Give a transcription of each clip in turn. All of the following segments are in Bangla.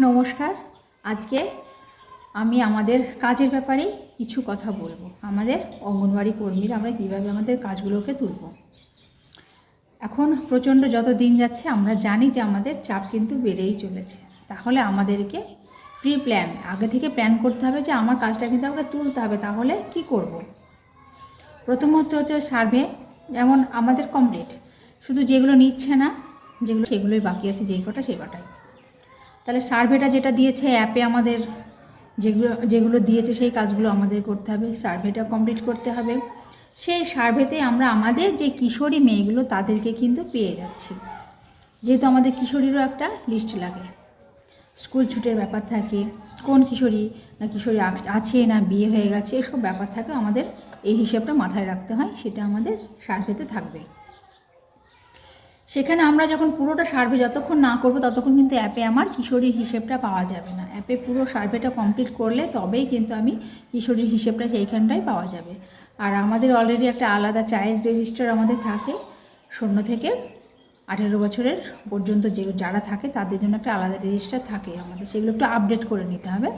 নমস্কার। আজকে আমি আমাদের কাজের ব্যাপারে কিছু কথা বলব। আমাদের অঙ্গনওয়াড়ি কর্মীরা আমরা কীভাবে আমাদের কাজগুলোকে তুলব। এখন প্রচণ্ড যত দিন যাচ্ছে, আমরা জানি যে আমাদের চাপ কিন্তু বেড়েই চলেছে। তাহলে আমাদেরকে প্রি প্ল্যান আগে থেকে প্ল্যান করতে হবে যে আমার কাজটা কিন্তু আমাকে তুলতে হবে, তাহলে কি করব। প্রথমত হচ্ছে সার্ভে, যেমন আমাদের কমপ্লিট। শুধু যেগুলো নিচ্ছে না, যেগুলো, সেগুলোই বাকি আছে, যেই কটা, সেই কটাই। তাহলে সার্ভেটা যেটা দিয়েছে অ্যাপে আমাদের যেগুলো যেগুলো দিয়েছে সেই কাজগুলো আমাদের করতে হবে। সার্ভেটা কমপ্লিট করতে হবে। সেই সার্ভেতে আমরা আমাদের যে কিশোরী মেয়েগুলো তাদেরকে কিন্তু পেয়ে যাচ্ছি। যেহেতু আমাদের কিশোরীরও একটা লিস্ট লাগে। স্কুল ছুটের ব্যাপার থাকে, কোন কিশোরী না কিশোরী আছে না বিয়ে হয়ে গেছে, এসব ব্যাপার থাকে আমাদের, এই হিসেবটা মাথায় রাখতে হয়, সেটা আমাদের সার্ভেতে থাকবে। সেখানে আমরা যখন পুরোটা সার্ভে যতক্ষণ না করব, ততক্ষণ কিন্তু অ্যাপে আমার কিশোরীর হিসেবটা পাওয়া যাবে না। অ্যাপে পুরো সার্ভেটা কমপ্লিট করলে তবেই কিন্তু আমি কিশোরীর হিসেবটা সেইখানটাই পাওয়া যাবে। আর আমাদের অলরেডি একটা আলাদা চাইল্ড রেজিস্টার আমাদের থাকে, শূন্য থেকে আঠেরো বছরের পর্যন্ত যে যারা থাকে, তাদের জন্য একটা আলাদা রেজিস্টার থাকে আমাদের। সেগুলো একটু আপডেট করে নিতে হবে।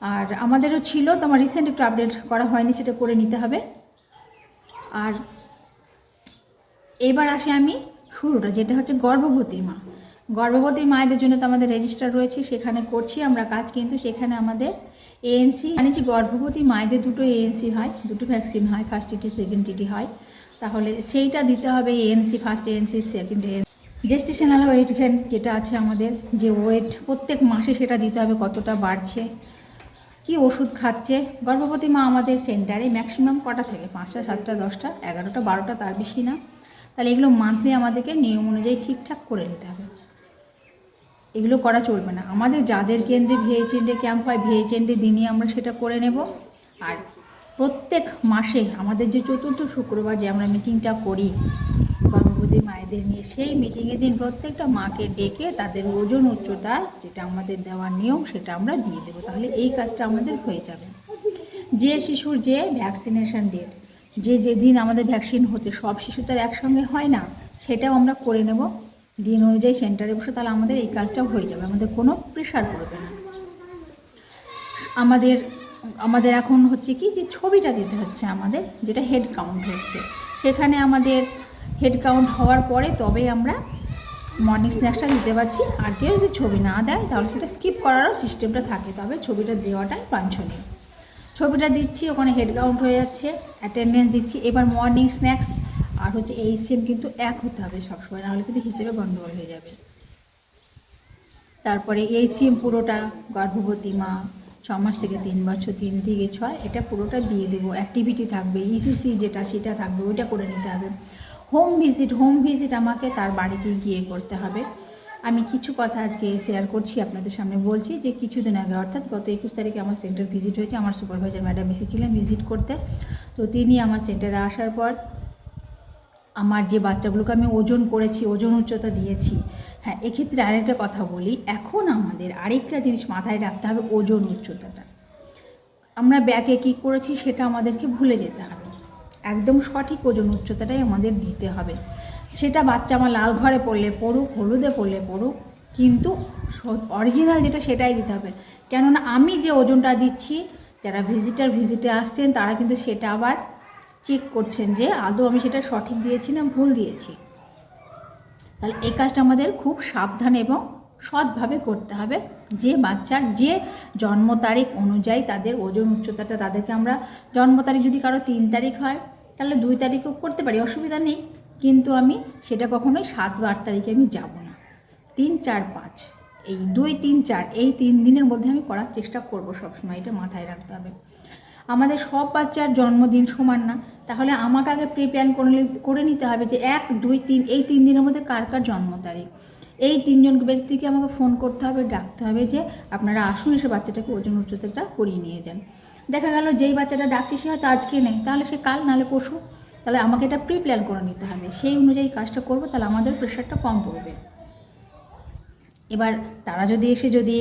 আর আমাদেরও ছিল তো আমার রিসেন্ট একটু আপডেট করা হয়নি, সেটা করে নিতে হবে। আর এবার আসি আমি শুরুটা যেটা হচ্ছে গর্ভবতী মা। গর্ভবতী মায়েদের জন্য তো আমাদের রেজিস্টার রয়েছে, সেখানে করছি আমরা কাজ, কিন্তু সেখানে আমাদের এএনসি মানে যে গর্ভবতী মায়েদের দুটো এএনসি হয়, দুটো ভ্যাকসিন হয় ফার্স্ট টিটি সেকেন্ড টিটি হয়। তাহলে সেইটা দিতে হবে ANC first ANC second ANC gestational weight gain যেটা আছে আমাদের, যে ওয়েট প্রত্যেক মাসে সেটা দিতে হবে, কতটা বাড়ছে, কি ওষুধ খাচ্ছে। গর্ভবতী মা আমাদের সেন্টারে ম্যাক্সিমাম কটা থেকে? পাঁচটা, সাতটা, দশটা, এগারোটা, বারোটা, তার বেশি না। তাহলে এগুলো মান্থলি আমাদেরকে নিয়ম অনুযায়ী ঠিকঠাক করে নিতে হবে। এগুলো করা চলবে না। আমাদের যাদের কেন্দ্রে ভিএইচএনডে ক্যাম্প হয় ভিএইচএনডে দিনই আমরা সেটা করে নেব। আর প্রত্যেক মাসে আমাদের যে চতুর্থ শুক্রবার যে আমরা মিটিংটা করি, গর্ভবতী মায়েদের নিয়ে, সেই মিটিংয়ের দিন প্রত্যেকটা মাকে ডেকে তাদের ওজন উচ্চতা, যেটা আমাদের দেওয়ার নিয়ম, সেটা আমরা দিয়ে দেবো। তাহলে এই কাজটা আমাদের হয়ে যাবে। যে শিশুর যে ভ্যাকসিনেশান ডেট যে যেদিন আমাদের ভ্যাকসিন হচ্ছে, সব শিশু তার একসঙ্গে হয় না, সেটাও আমরা করে নেব। দিন অনুযায়ী সেন্টারে বসে তাহলে আমাদের এই কাজটাও হয়ে যাবে, আমাদের কোনো প্রেশার পড়বে না। আমাদের আমাদের এখন হচ্ছে কি যে ছবিটা দিতে হচ্ছে আমাদের, যেটা হেড কাউন্ট হচ্ছে। সেখানে আমাদের হেড কাউন্ট হওয়ার পরে তবে আমরা মর্নিং স্ন্যাক্সটা দিতে পারছি। আর কেউ যদি ছবি না দেয়, তাহলে সেটা স্কিপ করারও সিস্টেমটা থাকে, তবে ছবিটা দেওয়াটাই বাঞ্ছনীয়। ছবিটা দিচ্ছি, ওখানে হেড কাউন্ট হয়ে যাচ্ছে অ্যাটেন্ডেন্স দিচ্ছি। এবার মর্নিং স্ন্যাক্স আর হচ্ছে এই সেম কিন্তু এক হতে হবে সবসময়, নাহলে কিন্তু হিসেবে গণ্ডগোল হয়ে যাবে। তারপরে এই সিম পুরোটা, গর্ভবতী মা, ছ মাস থেকে তিন বছর, তিন থেকে ছয়, এটা পুরোটা দিয়ে দেবো। অ্যাক্টিভিটি থাকবে ইসিসি যেটা সেটা থাকবে, ওইটা করে নিতে হবে। হোম ভিজিট হোম ভিজিট আমাকে তার বাড়িতে গিয়ে করতে হবে। আমি কিছু কথা আজকে শেয়ার করছি আপনাদের সামনে বলছি যে কিছুদিন আগে, অর্থাৎ গত একুশ তারিখে আমার সেন্টার ভিজিট হয়েছে। আমার সুপারভাইজার ম্যাডাম এসেছিলেন ভিজিট করতে। তো তিনি আমার সেন্টারে আসার পর আমার যে বাচ্চাগুলোকে আমি ওজন করেছি, ওজন উচ্চতা দিয়েছি। হ্যাঁ এক্ষেত্রে আরেকটা কথা বলি। এখন আমাদের আরেকটা জিনিস মাথায় রাখতে হবে, ওজন উচ্চতাটা। আমরা ব্যাগে কী করেছি সেটা আমাদেরকে ভুলে যেতে হবে। একদম সঠিক ওজন উচ্চতাটাই আমাদের দিতে হবে। সেটা বাচ্চা আমার লাল ঘরে পড়লে পড়ুক, হলুদে পড়লে পড়ুক, কিন্তু অরিজিনাল যেটা সেটাই দিতে হবে। কেননা আমি যে ওজনটা দিচ্ছি, যারা ভিজিটার ভিজিটে আসছেন, তারা কিন্তু সেটা আবার চেক করছেন যে আদৌ আমি সেটা সঠিক দিয়েছি না ভুল দিয়েছি। তাহলে এই কাজটা আমাদের খুব সাবধান এবং সৎভাবে করতে হবে যে বাচ্চার যে জন্ম তারিখ অনুযায়ী তাদের ওজন উচ্চতাটা তাদেরকে আমরা, জন্ম তারিখ যদি কারও তিন তারিখ হয়, তাহলে দুই তারিখও করতে পারি, অসুবিধা নেই। কিন্তু আমি সেটা কখনোই সাত বা আট তারিখে আমি যাব না। তিন, চার, পাঁচ। এই দুই, তিন, চার, এই তিন দিনের মধ্যে আমি করার চেষ্টা করব সবসময়, এটা মাথায় রাখতে হবে। আমাদের সব বাচ্চার জন্মদিন সমান না। তাহলে আমাকে আগে প্রিপ্ল্যান করে নি- করে নিতে হবে যে এক, দুই, তিন, এই তিন দিনের মধ্যে কার কার জন্ম তারিখ এই তিনজন ব্যক্তিকে আমাকে ফোন করতে হবে, ডাকতে হবে যে আপনারা আসুন এসে বাচ্চাটাকে ওজন উচ্চতাটা করিয়ে নিয়ে যান। দেখা গেল যেই বাচ্চাটা ডাকছে, সে হয়তো আজকে নেই, তাহলে সে কাল, নাহলে পরশু তাহলে আমাকে এটা প্রি প্ল্যান করে নিতে হবে। সেই অনুযায়ী কাজটা করব, তাহলে আমাদের প্রেশারটা কম পড়বে। এবার তারা যদি এসে যদি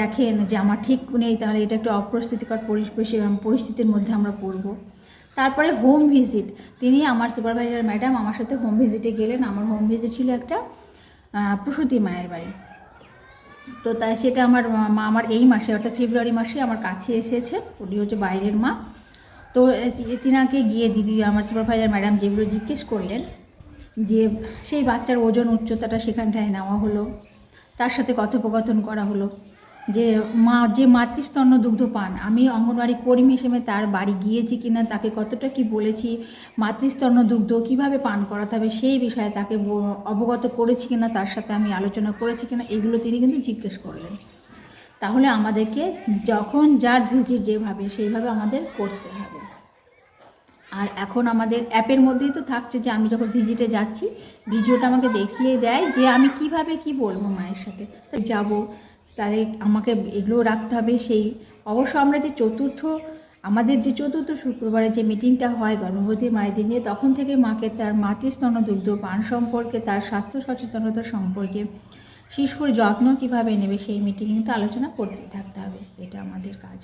দেখেন যে আমার ঠিক নেই, তাহলে এটা একটু অপ্রস্তুতিকর পরিবেশে পরিস্থিতির মধ্যে আমরা পড়ব। তারপরে হোম ভিজিট তিনি আমার সুপারভাইজার ম্যাডাম আমার সাথে হোম ভিজিটে গেলেন। আমার হোম ভিজিট ছিল একটা প্রসূতি মায়ের বাড়ি। তো তাই সেটা আমার মা আমার এই মাসে, অর্থাৎ ফেব্রুয়ারি মাসে আমার কাছে এসেছে। উনি হচ্ছে বাইরের মা। তো তিনাকে গিয়ে দিদি, আমার সুপারভাইজার ম্যাডাম যেগুলো জিজ্ঞেস করলেন, যে সেই বাচ্চার ওজন উচ্চতাটা সেখানটায় নেওয়া হলো, তার সাথে কথোপকথন করা হলো, যে মা, যে মাতৃস্তন্য দুগ্ধ পান, আমি অঙ্গনওয়াড়ি কর্মী হিসেবে তার বাড়ি গিয়েছি কিনা, তাকে কতটা কি বলেছি, মাতৃস্তন্য দুগ্ধ কীভাবে পান করাতে হবে সেই বিষয়ে তাকে অবগত করেছি কিনা, তার সাথে আমি আলোচনা করেছি কিনা, এগুলো তিনি কিন্তু জিজ্ঞেস করলেন। তাহলে আমাদেরকে যখন যার ভিজিট যেভাবে, সেইভাবে আমাদের করতে হবে। আর এখন আমাদের অ্যাপের মধ্যেই তো থাকছে যে আমি যখন ভিজিটে যাচ্ছি, ভিডিওটা আমাকে দেখিয়ে দেয় যে আমি কীভাবে কি বলব মায়ের সাথে। তো যাব, তাহলে আমাকে এগুলো রাখতে হবে সেই। অবশ্য আমরা যে চতুর্থ, আমাদের যে চতুর্থ শুক্রবারে যে মিটিংটা হয় গর্ভবতী মায়েদের নিয়ে, তখন থেকে মাকে তার মাতৃস্তন্য দুগ্ধ পান সম্পর্কে, তার স্বাস্থ্য সচেতনতা সম্পর্কে শিশুর যত্ন কীভাবে নেবে সেই মিটিং কিন্তু আলোচনা করতে থাকতে হবে। এটা আমাদের কাজ।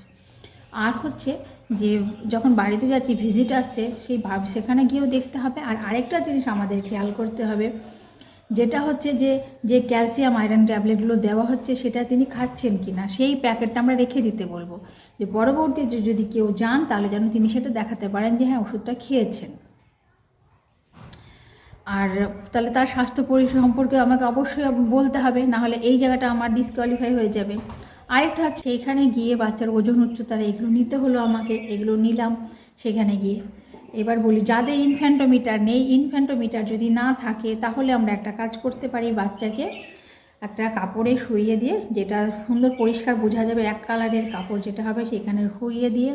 আর হচ্ছে যে যখন বাড়িতে যাচ্ছি ভিজিট আসছে, সেই ভাব সেখানে গিয়েও দেখতে হবে। আর আরেকটা জিনিস আমাদের খেয়াল করতে হবে, যেটা হচ্ছে যে যে ক্যালসিয়াম আয়রন ট্যাবলেটগুলো দেওয়া হচ্ছে, সেটা তিনি খাচ্ছেন কি না সেই প্যাকেটটা আমরা রেখে দিতে বলব। যে পরবর্তীতে যদি কেউ যান, তাহলে যেন তিনি সেটা দেখাতে পারেন যে হ্যাঁ ওষুধটা খেয়েছেন। আর তাহলে তার স্বাস্থ্য পরি সম্পর্কে আমাকে অবশ্যই বলতে হবে না হলে এই জায়গাটা আমার ডিসকোয়ালিফাই হয়ে যাবে। আরেকটা হচ্ছে এখানে গিয়ে বাচ্চার ওজন উচ্চতার এগুলো নিতে হলো আমাকে, এগুলো নিলাম সেখানে গিয়ে। এবার বলি, যাদের ইনফ্যান্টোমিটার নেই, ইনফ্যান্টোমিটার যদি না থাকে তাহলে আমরা একটা কাজ করতে পারি বাচ্চাকে একটা কাপড়ে শুইয়ে দিয়ে, যেটা সুন্দর পরিষ্কার বোঝা যাবে এক কালারের কাপড় যেটা হবে সেখানে শুইয়ে দিয়ে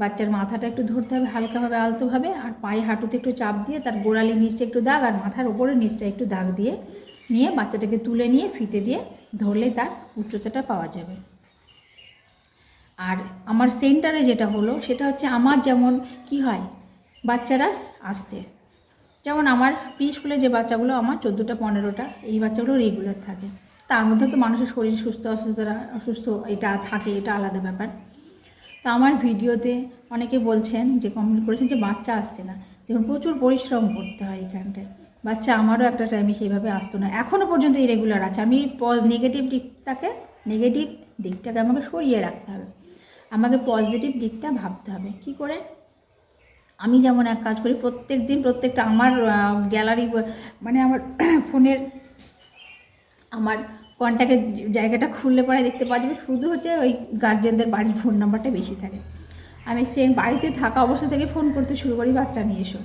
বাচ্চার মাথাটা একটু ধরতে হবে, হালকাভাবে আলতোভাবে আর পায়ে হাঁটুতে একটু চাপ দিয়ে তার গোড়ালির নিচে একটু দাগ আর মাথার ওপরে নিচটা একটু দাগ দিয়ে নিয়ে বাচ্চাটাকে তুলে নিয়ে ফিতে দিয়ে ধরলে তার উচ্চতাটা পাওয়া যাবে। আর আমার সেন্টারে যেটা হলো, সেটা হচ্ছে আমার যেমন কি হয়, বাচ্চারা আসছে। যেমন আমার প্রি স্কুলে যে বাচ্চাগুলো, আমার চোদ্দোটা, পনেরোটা, এই বাচ্চাগুলো রেগুলার থাকে। তার মধ্যে তো মানুষের শরীর সুস্থ অসুস্থতা অসুস্থ, এটা থাকে, এটা আলাদা ব্যাপার। তা আমার ভিডিওতে অনেকে বলছেন, যে কমেন্ট করেছেন যে বাচ্চা আসছে না। দেখুন, প্রচুর পরিশ্রম করতে হয় এখানটায়। বাচ্চা আমারও একটা টাইমে সেইভাবে আসতো না। এখনও পর্যন্ত ইরেগুলার আছে। আমি পজ নেগেটিভ দিকটাকে নেগেটিভ দিকটাকে আমাকে সরিয়ে রাখতে হবে। আমাকে পজিটিভ দিকটা ভাবতে হবে। কি করে? আমি যেমন এক কাজ করি, প্রত্যেক দিন প্রত্যেকটা আমার গ্যালারি মানে আমার ফোনের আমার কন্ট্যাক্টের জায়গাটা খুললে পরে দেখতে পাওয়া যাবে, শুধু হচ্ছে ওই গার্জেনদের বাড়ির ফোন নাম্বারটা বেশি থাকে। আমি সে বাড়িতে থাকা অবস্থা থেকে ফোন করতে শুরু করি, বাচ্চা নিয়ে এসো,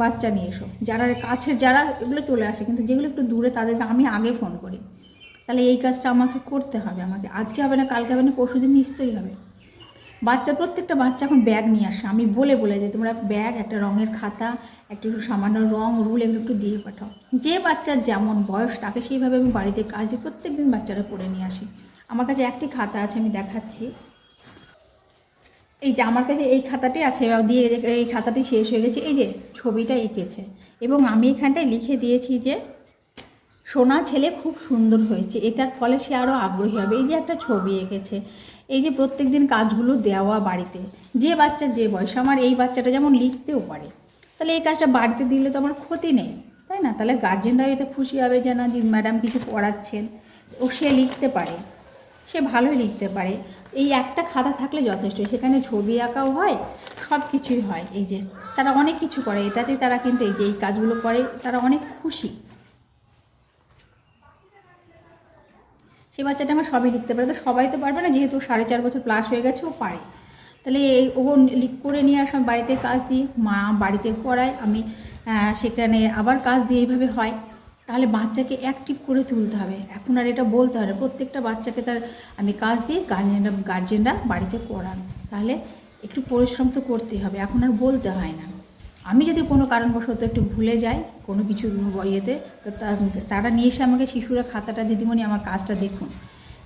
বাচ্চা নিয়ে এসো। যারা কাছের, যারা এগুলো চলে আসে, কিন্তু যেগুলো একটু দূরে তাদেরকে আমি আগে ফোন করি। তাহলে এই কাজটা আমাকে করতে হবে আমাকে। আজকে হবে না, কালকে হবে না পরশু দিন নিশ্চয়ই হবে। বাচ্চা, প্রত্যেকটা বাচ্চা এখন ব্যাগ নিয়ে আসে। আমি বলে বলে যে, তোমরা ব্যাগ একটা রঙের খাতা, একটু সামান্য রং রুল এগুলো একটু দিয়ে পাঠাও। যে বাচ্চার যেমন বয়স, তাকে সেইভাবে আমি বাড়িতে কাজে প্রত্যেক দিন বাচ্চারা করে নিয়ে আসি। আমার কাছে একটি খাতা আছে, আমি দেখাচ্ছি। এই যে, আমার কাছে এই খাতাটি আছে দিয়ে এই খাতাটি শেষ হয়ে গেছে। এই যে, ছবিটা এঁকেছে। এবং আমি এখানটায় লিখে দিয়েছি যে, সোনা ছেলে খুব সুন্দর হয়েছে। এটার ফলে সে আরও আগ্রহী হবে। এই যে, একটা ছবি এঁকেছে। এই যে প্রত্যেক দিন কাজগুলো দেওয়া বাড়িতে, যে বাচ্চা যে বয়স, আমার এই বাচ্চাটা যেমন লিখতেও পারে। তাহলে এই কাজটা বাড়িতে দিলে তো আমার ক্ষতি নেই, তাই না? তাহলে গার্জেনরাও এতে খুশি হবে যে না ম্যাডাম কিছু পড়াচ্ছেন, ও সে লিখতে পারে, সে ভালোই লিখতে পারে। এই একটা খাতা থাকলে যথেষ্ট, সেখানে ছবি আঁকাও হয় সব কিছুই হয়। এই যে তারা অনেক কিছু করে এটাতে তারা কিন্তু এই যে এই কাজগুলো করে, তারা অনেক খুশি। সে বাচ্চাটা আমার সবই লিখতে পারে। তো সবাই তো পারবে না, যেহেতু সাড়ে চার বছর প্লাস হয়ে গেছে, ও পারে। তাহলে এই ও লিখ করে নিয়ে আসলাম বাড়িতে কাজ দিই, মা বাড়িতে করায় আমি সেখানে আবার কাজ দিয়ে এইভাবে হয়। তাহলে বাচ্চাকে অ্যাক্টিভ করে তুলতে হবে। এখন আর এটা বলতে হবে। প্রত্যেকটা বাচ্চাকে তার, আমি কাজ দিই গার্জেনরা গার্জেনরা বাড়িতে করান তাহলে একটু পরিশ্রম তো করতেই হবে, এখন আর বলতে হয় না। আমি যদি কোনো কারণবশত একটু ভুলে যাই কোনো কিছু ইয়েতে, তো তারা নিয়ে এসে আমাকে শিশুরা খাতাটা দিদিমণি আমার কাজটা দেখুন।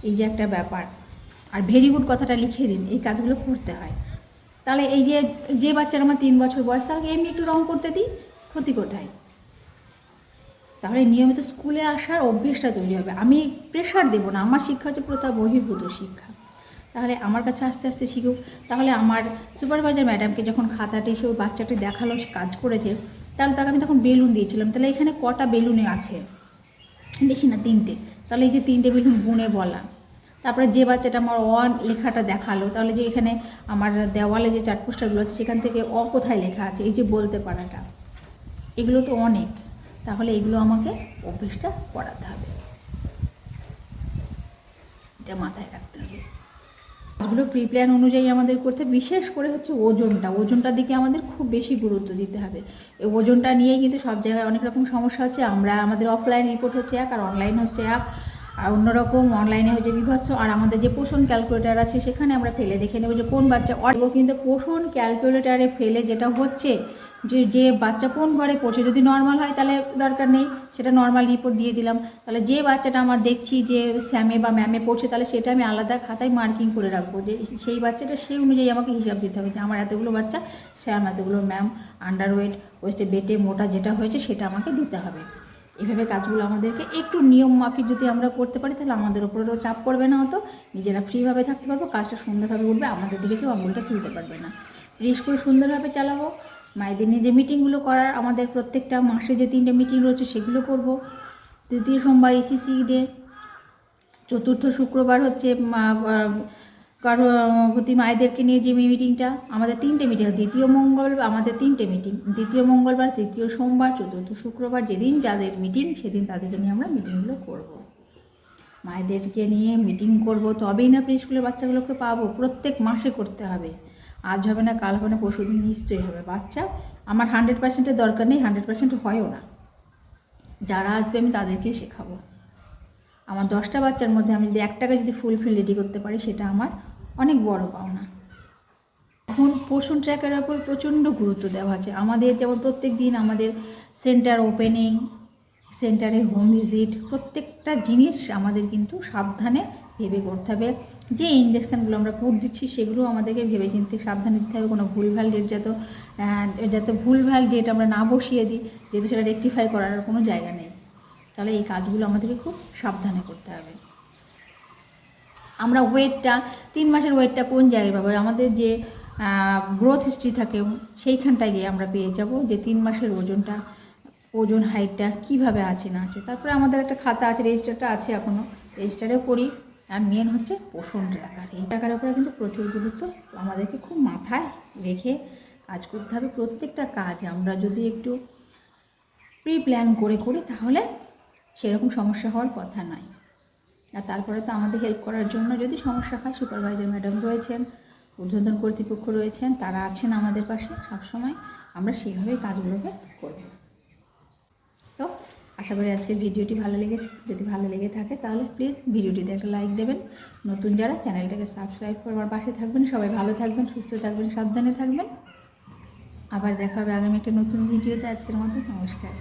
এই যে একটা ব্যাপার। আর ভেরি গুড কথাটা লিখে দিন, এই কাজগুলো করতে হয়। তাহলে এই যে যে বাচ্চার আমার তিন বছর বয়স তাকে এমনি একটু রং করতে দিই, ক্ষতি কোথায়? তাহলে নিয়মিত স্কুলে আসার অভ্যেসটা তৈরি হবে। আমি প্রেশার দেবো না, আমার শিক্ষা হচ্ছে প্রথা বহির্ভূত শিক্ষা। তাহলে আমার কাছে আস্তে আস্তে শিখুক। তাহলে আমার সুপারভাইজার ম্যাডামকে যখন খাতাটি সে ওই বাচ্চাটি দেখাল, সে কাজ করেছে, তাহলে তাকে আমি তখন বেলুন দিয়েছিলাম। তাহলে এখানে কটা বেলুনে আছে? বেশি না, তিনটে। তাহলে এই যে তিনটে বেলুন গুণে বলা। তারপরে যে বাচ্চাটা আমার অন লেখাটা দেখাল, তাহলে যে এখানে আমার দেওয়ালে যে চার পোস্টারগুলো আছে, সেখান থেকে অ কোথায় লেখা আছে? এই যে বলতে পারাটা। এগুলো তো অনেক। তাহলে এগুলো আমাকে অভ্যেসটা করাতে হবে। এটা মাথায় রাখতে হবে। এগুলো প্রি প্ল্যান অনুযায়ী আমাদের করতে, বিশেষ করে হচ্ছে ওজনটা। ওজনটার দিকে আমাদের খুব বেশি গুরুত্ব দিতে হবে। এই ওজনটা নিয়ে কিন্তু সব জায়গায় অনেক রকম সমস্যা হচ্ছে। আমরা আমাদের অফলাইন রিপোর্ট হচ্ছে এক আর অনলাইন হচ্ছে এক। আর অন্যরকম অনলাইনে হচ্ছে বিভৎস। আর আমাদের যে পোষণ ক্যালকুলেটার আছে, সেখানে আমরা ফেলে দেখে নেব যে কোন বাচ্চা কিন্তু পোষণ ক্যালকুলেটারে ফেলে যেটা হচ্ছে যে যে বাচ্চা কোন ঘরে পড়ছে, যদি নর্মাল হয় তাহলে দরকার নেই, সেটা নর্মাল রিপোর্ট দিয়ে দিলাম। তাহলে যে বাচ্চাটা আমার দেখছি যে স্যামে বা ম্যামে পড়ছে, তাহলে সেটা আমি আলাদা খাতায় মার্কিং করে রাখব যে, সেই বাচ্চাটা সেই অনুযায়ী আমাকে হিসাব দিতে হবে যে, আমার এতগুলো বাচ্চা স্যাম এতগুলো ম্যাম আন্ডারওয়েট ওয়েস্টে বেটে, মোটা যেটা হয়েছে সেটা আমাকে দিতে হবে। এভাবে কাজগুলো আমাদেরকে একটু নিয়ম মাফিক যদি আমরা করতে পারি, তাহলে আমাদের উপরেও চাপ পড়বে না হতো নিজেরা ফ্রিভাবে থাকতে পারব, কাজটা সুন্দরভাবে উঠবে, আমাদের দিকে কেউ আঙুলটা তুলতে পারবে না। স্কুল সুন্দরভাবে চালাবো। মায়েদের নিয়ে যে মিটিংগুলো করার, আমাদের প্রত্যেকটা মাসে যে তিনটে মিটিং রয়েছে সেগুলো করব। তৃতীয় সোমবার ইসিসি ডে চতুর্থ শুক্রবার হচ্ছে গর্ভবতী মায়েদেরকে নিয়ে যে মিটিংটা আমাদের তিনটে মিটিং দ্বিতীয় মঙ্গল, আমাদের তিনটে মিটিং দ্বিতীয় মঙ্গলবার, তৃতীয় সোমবার, চতুর্থ শুক্রবার, যেদিন যাদের মিটিং সেদিন তাদেরকে নিয়ে আমরা মিটিংগুলো করব। মায়েদেরকে নিয়ে মিটিং করব। তবেই না প্রি স্কুলের বাচ্চাগুলোকে পাবো। প্রত্যেক মাসে করতে হবে। আজ হবে না, কাল হবে না, পরশু দিন নিশ্চয়ই হবে। বাচ্চা, আমার হান্ড্রেড পার্সেন্টের দরকার নেই হান্ড্রেড পার্সেন্ট হয়ও না। যারা আসবে আমি তাদেরকেই শেখাবো। আমার দশটা বাচ্চার মধ্যে আমি যদি একটাকে যদি ফুলফিল রেডি করতে পারি, সেটা আমার অনেক বড় পাওনা। এখন পোষণ ট্র্যাকের ওপর প্রচণ্ড গুরুত্ব দেওয়া আছে। আমাদের যেমন প্রত্যেক দিন আমাদের সেন্টার ওপেনিং সেন্টারে হোম ভিজিট প্রত্যেকটা জিনিস আমাদের কিন্তু সাবধানে ভেবে করতে হবে। যে ইঞ্জেকশানগুলো আমরা পুট দিচ্ছি, সেগুলো আমাদেরকে ভেবে চিনতে সাবধানে দিতে হবে। কোনো ভুলভাল ডেট যত যাতে ভুলভাল ডেট আমরা না বসিয়ে দিই, যেহেতু সেটা রেকটিফাই করার কোনো জায়গা নেই। তাহলে এই কাজগুলো আমাদেরকে খুব সাবধানে করতে হবে। আমরা ওয়েটটা, তিন মাসের ওয়েটটা কোন জায়গায় পাবো? আমাদের যে গ্রোথ হিস্ট্রি থাকে, সেইখানটায় গিয়ে আমরা পেয়ে যাব যে তিন মাসের ওজনটা, ওজন হাইটটা কীভাবে আছে, না আছে। তারপরে আমাদের একটা খাতা আছে রেজিস্টারটা আছে এখনও রেজিস্টারেও করি। আর মেন হচ্ছে পোষণ ট্র্যাকার এই টাকার উপরে কিন্তু প্রচুর গুরুত্ব। আমাদেরকে খুব মাথায় রেখে কাজ করতে হবে। প্রত্যেকটা কাজ আমরা যদি একটু প্রি প্ল্যান করে করি, তাহলে সেরকম সমস্যা হওয়ার কথা নয়। আর তারপরে তো আমাদের হেল্প করার জন্য যদি সমস্যা হয় সুপারভাইজার ম্যাডাম রয়েছেন, ঊর্ধ্বতন কর্তৃপক্ষ রয়েছেন, তারা আছেন আমাদের পাশে সবসময়, আমরা সেইভাবেই কাজগুলোকে করব। আশা করি আজকের ভিডিওটি ভালো লেগেছে। যদি ভালো লেগে থাকে তাহলে প্লিজ ভিডিওটিতে একটা লাইক দেবেন। নতুন যারা চ্যানেলটাকে সাবস্ক্রাইব করবার পাশে থাকবেন, সবাই ভালো থাকবেন, সুস্থ থাকবেন, সাবধানে থাকবেন। আবার দেখা হবে আগামী একটা নতুন ভিডিওতে। আজকের মতো নমস্কার।